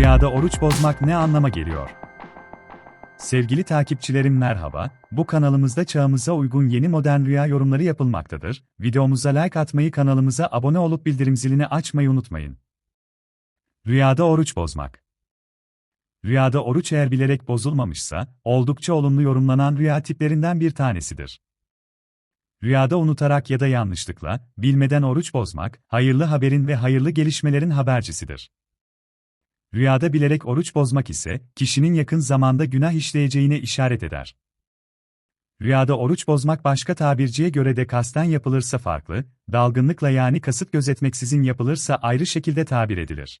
Rüyada oruç bozmak ne anlama geliyor? Sevgili takipçilerim merhaba, bu kanalımızda çağımıza uygun yeni modern rüya yorumları yapılmaktadır. Videomuza like atmayı kanalımıza abone olup bildirim zilini açmayı unutmayın. Rüyada oruç bozmak Rüyada oruç eğer bilerek bozulmamışsa, oldukça olumlu yorumlanan rüya tiplerinden bir tanesidir. Rüyada unutarak ya da yanlışlıkla, bilmeden oruç bozmak, hayırlı haberin ve hayırlı gelişmelerin habercisidir. Rüyada bilerek oruç bozmak ise, kişinin yakın zamanda günah işleyeceğine işaret eder. Rüyada oruç bozmak başka tabirciye göre de kasten yapılırsa farklı, dalgınlıkla yani kasıt gözetmeksizin yapılırsa ayrı şekilde tabir edilir.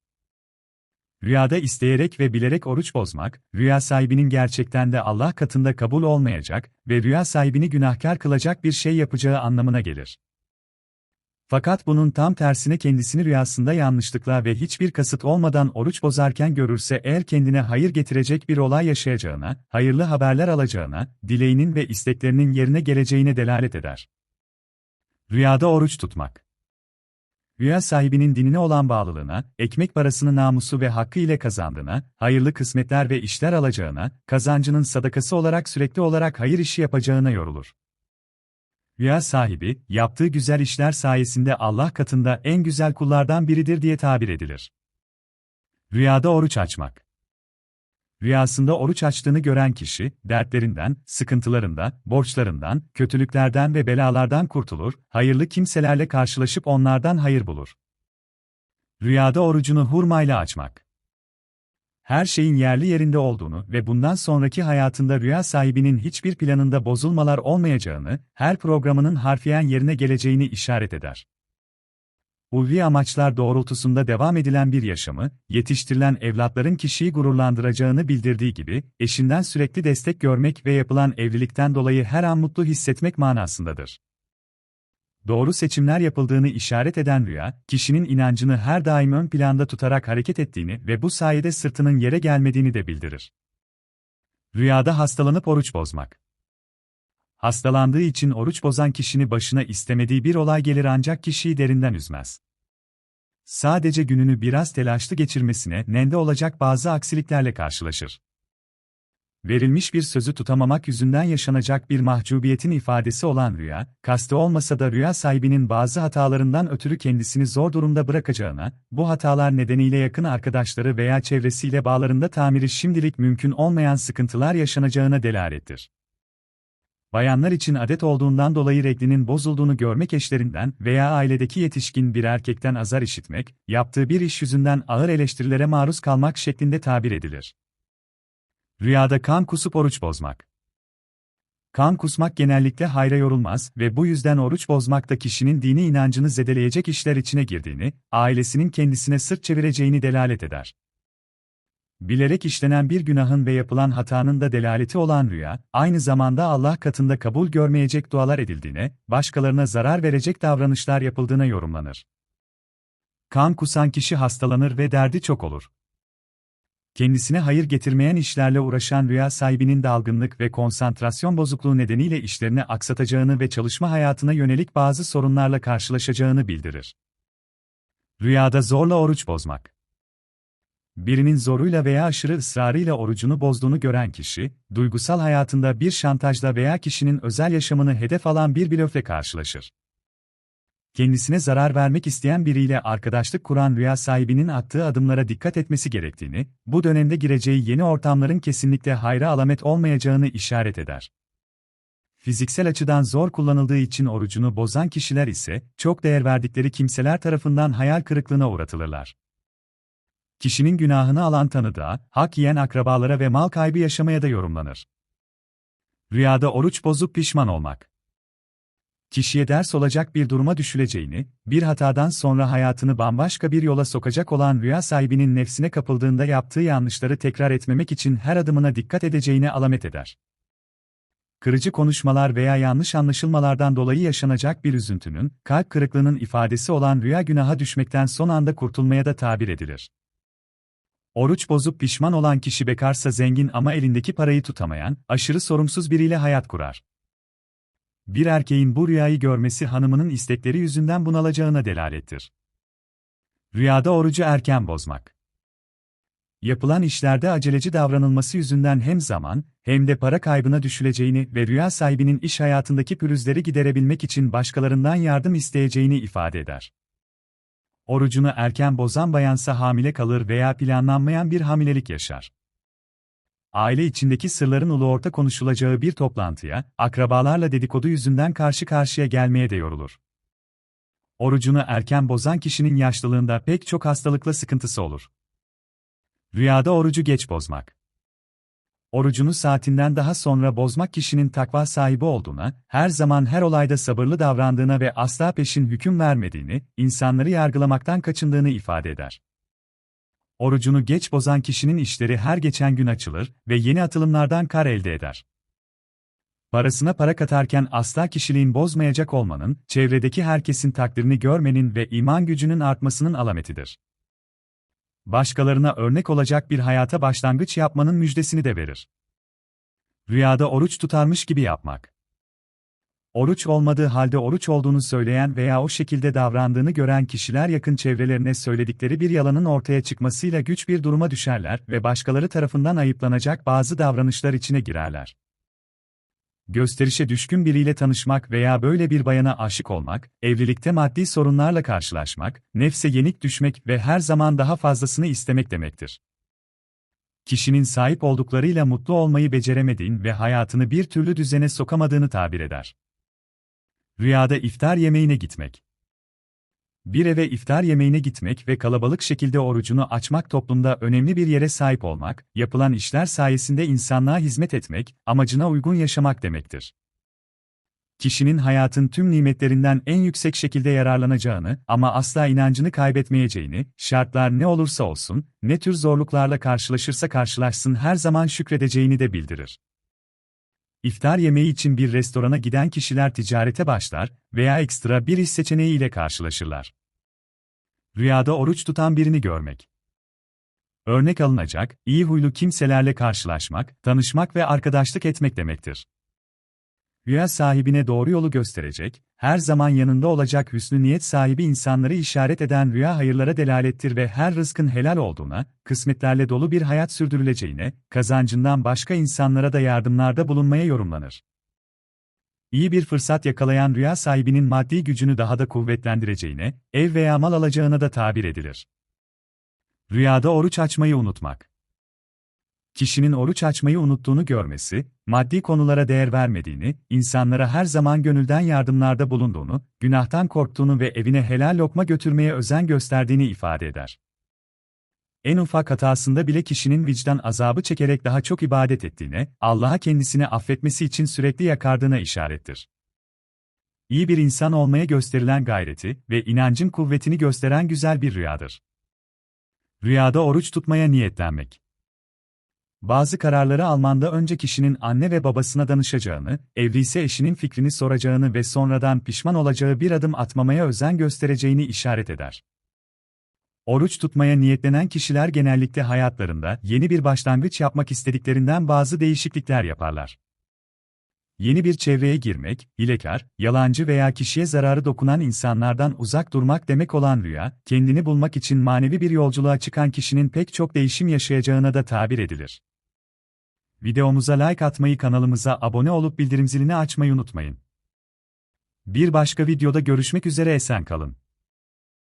Rüyada isteyerek ve bilerek oruç bozmak, rüya sahibinin gerçekten de Allah katında kabul olmayacak ve rüya sahibini günahkar kılacak bir şey yapacağı anlamına gelir. Fakat bunun tam tersine kendisini rüyasında yanlışlıkla ve hiçbir kasıt olmadan oruç bozarken görürse eğer kendine hayır getirecek bir olay yaşayacağına, hayırlı haberler alacağına, dileğinin ve isteklerinin yerine geleceğine delalet eder. Rüyada oruç tutmak Rüya sahibinin dinine olan bağlılığına, ekmek parasını namusu ve hakkı ile kazandığına, hayırlı kısmetler ve işler alacağına, kazancının sadakası olarak sürekli olarak hayır işi yapacağına yorulur. Rüya sahibi, yaptığı güzel işler sayesinde Allah katında en güzel kullardan biridir diye tabir edilir. Rüyada oruç açmak Rüyasında oruç açtığını gören kişi, dertlerinden, sıkıntılarından, borçlarından, kötülüklerden ve belalardan kurtulur, hayırlı kimselerle karşılaşıp onlardan hayır bulur. Rüyada orucunu hurmayla açmak her şeyin yerli yerinde olduğunu ve bundan sonraki hayatında rüya sahibinin hiçbir planında bozulmalar olmayacağını, her programının harfiyen yerine geleceğini işaret eder. Ulvi amaçlar doğrultusunda devam edilen bir yaşamı, yetiştirilen evlatların kişiyi gururlandıracağını bildirdiği gibi, eşinden sürekli destek görmek ve yapılan evlilikten dolayı her an mutlu hissetmek manasındadır doğru seçimler yapıldığını işaret eden rüya, kişinin inancını her daim ön planda tutarak hareket ettiğini ve bu sayede sırtının yere gelmediğini de bildirir. Rüyada hastalanıp oruç bozmak. Hastalandığı için oruç bozan kişinin başına istemediği bir olay gelir ancak kişiyi derinden üzmez. Sadece gününü biraz telaşlı geçirmesine nende olacak bazı aksiliklerle karşılaşır verilmiş bir sözü tutamamak yüzünden yaşanacak bir mahcubiyetin ifadesi olan rüya, kastı olmasa da rüya sahibinin bazı hatalarından ötürü kendisini zor durumda bırakacağına, bu hatalar nedeniyle yakın arkadaşları veya çevresiyle bağlarında tamiri şimdilik mümkün olmayan sıkıntılar yaşanacağına delalettir. Bayanlar için adet olduğundan dolayı reglinin bozulduğunu görmek eşlerinden veya ailedeki yetişkin bir erkekten azar işitmek, yaptığı bir iş yüzünden ağır eleştirilere maruz kalmak şeklinde tabir edilir. Rüyada kan kusup oruç bozmak. Kan kusmak genellikle hayra yorulmaz ve bu yüzden oruç bozmak da kişinin dini inancını zedeleyecek işler içine girdiğini, ailesinin kendisine sırt çevireceğini delalet eder. Bilerek işlenen bir günahın ve yapılan hatanın da delaleti olan rüya, aynı zamanda Allah katında kabul görmeyecek dualar edildiğine, başkalarına zarar verecek davranışlar yapıldığına yorumlanır. Kan kusan kişi hastalanır ve derdi çok olur kendisine hayır getirmeyen işlerle uğraşan rüya sahibinin dalgınlık ve konsantrasyon bozukluğu nedeniyle işlerini aksatacağını ve çalışma hayatına yönelik bazı sorunlarla karşılaşacağını bildirir. Rüyada zorla oruç bozmak. Birinin zoruyla veya aşırı ısrarıyla orucunu bozduğunu gören kişi, duygusal hayatında bir şantajla veya kişinin özel yaşamını hedef alan bir blöfle karşılaşır kendisine zarar vermek isteyen biriyle arkadaşlık kuran rüya sahibinin attığı adımlara dikkat etmesi gerektiğini, bu dönemde gireceği yeni ortamların kesinlikle hayra alamet olmayacağını işaret eder. Fiziksel açıdan zor kullanıldığı için orucunu bozan kişiler ise, çok değer verdikleri kimseler tarafından hayal kırıklığına uğratılırlar. Kişinin günahını alan tanıdığa, hak yiyen akrabalara ve mal kaybı yaşamaya da yorumlanır. Rüyada oruç bozup pişman olmak kişiye ders olacak bir duruma düşüleceğini, bir hatadan sonra hayatını bambaşka bir yola sokacak olan rüya sahibinin nefsine kapıldığında yaptığı yanlışları tekrar etmemek için her adımına dikkat edeceğini alamet eder. Kırıcı konuşmalar veya yanlış anlaşılmalardan dolayı yaşanacak bir üzüntünün, kalp kırıklığının ifadesi olan rüya günaha düşmekten son anda kurtulmaya da tabir edilir. Oruç bozup pişman olan kişi bekarsa zengin ama elindeki parayı tutamayan, aşırı sorumsuz biriyle hayat kurar bir erkeğin bu rüyayı görmesi hanımının istekleri yüzünden bunalacağına delalettir. Rüyada orucu erken bozmak. Yapılan işlerde aceleci davranılması yüzünden hem zaman, hem de para kaybına düşüleceğini ve rüya sahibinin iş hayatındaki pürüzleri giderebilmek için başkalarından yardım isteyeceğini ifade eder. Orucunu erken bozan bayansa hamile kalır veya planlanmayan bir hamilelik yaşar. Aile içindeki sırların ulu orta konuşulacağı bir toplantıya, akrabalarla dedikodu yüzünden karşı karşıya gelmeye de yorulur. Orucunu erken bozan kişinin yaşlılığında pek çok hastalıkla sıkıntısı olur. Rüyada orucu geç bozmak. Orucunu saatinden daha sonra bozmak kişinin takva sahibi olduğuna, her zaman her olayda sabırlı davrandığına ve asla peşin hüküm vermediğini, insanları yargılamaktan kaçındığını ifade eder. Orucunu geç bozan kişinin işleri her geçen gün açılır ve yeni atılımlardan kar elde eder. Parasına para katarken asla kişiliğin bozmayacak olmanın, çevredeki herkesin takdirini görmenin ve iman gücünün artmasının alametidir. Başkalarına örnek olacak bir hayata başlangıç yapmanın müjdesini de verir. Rüyada oruç tutarmış gibi yapmak. Oruç olmadığı halde oruç olduğunu söyleyen veya o şekilde davrandığını gören kişiler yakın çevrelerine söyledikleri bir yalanın ortaya çıkmasıyla güç bir duruma düşerler ve başkaları tarafından ayıplanacak bazı davranışlar içine girerler. Gösterişe düşkün biriyle tanışmak veya böyle bir bayana aşık olmak, evlilikte maddi sorunlarla karşılaşmak, nefse yenik düşmek ve her zaman daha fazlasını istemek demektir. Kişinin sahip olduklarıyla mutlu olmayı beceremediğin ve hayatını bir türlü düzene sokamadığını tabir eder. Rüyada iftar yemeğine gitmek. Bir eve iftar yemeğine gitmek ve kalabalık şekilde orucunu açmak toplumda önemli bir yere sahip olmak, yapılan işler sayesinde insanlığa hizmet etmek, amacına uygun yaşamak demektir. Kişinin hayatın tüm nimetlerinden en yüksek şekilde yararlanacağını ama asla inancını kaybetmeyeceğini, şartlar ne olursa olsun, ne tür zorluklarla karşılaşırsa karşılaşsın her zaman şükredeceğini de bildirir. İftar yemeği için bir restorana giden kişiler ticarete başlar veya ekstra bir iş seçeneği ile karşılaşırlar. Rüyada oruç tutan birini görmek. Örnek alınacak, iyi huylu kimselerle karşılaşmak, tanışmak ve arkadaşlık etmek demektir. Rüya sahibine doğru yolu gösterecek, her zaman yanında olacak hüsnü niyet sahibi insanları işaret eden rüya hayırlara delalettir ve her rızkın helal olduğuna, kısmetlerle dolu bir hayat sürdürüleceğine, kazancından başka insanlara da yardımlarda bulunmaya yorumlanır. İyi bir fırsat yakalayan rüya sahibinin maddi gücünü daha da kuvvetlendireceğine, ev veya mal alacağına da tabir edilir. Rüyada oruç açmayı unutmak kişinin oruç açmayı unuttuğunu görmesi, maddi konulara değer vermediğini, insanlara her zaman gönülden yardımlarda bulunduğunu, günahtan korktuğunu ve evine helal lokma götürmeye özen gösterdiğini ifade eder. En ufak hatasında bile kişinin vicdan azabı çekerek daha çok ibadet ettiğine, Allah'a kendisini affetmesi için sürekli yakardığına işarettir. İyi bir insan olmaya gösterilen gayreti ve inancın kuvvetini gösteren güzel bir rüyadır. Rüyada oruç tutmaya niyetlenmek bazı kararları almanda önce kişinin anne ve babasına danışacağını, evliyse eşinin fikrini soracağını ve sonradan pişman olacağı bir adım atmamaya özen göstereceğini işaret eder. Oruç tutmaya niyetlenen kişiler genellikle hayatlarında yeni bir başlangıç yapmak istediklerinden bazı değişiklikler yaparlar. Yeni bir çevreye girmek, hilekar, yalancı veya kişiye zararı dokunan insanlardan uzak durmak demek olan rüya, kendini bulmak için manevi bir yolculuğa çıkan kişinin pek çok değişim yaşayacağına da tabir edilir. Videomuza like atmayı kanalımıza abone olup bildirim zilini açmayı unutmayın. Bir başka videoda görüşmek üzere esen kalın.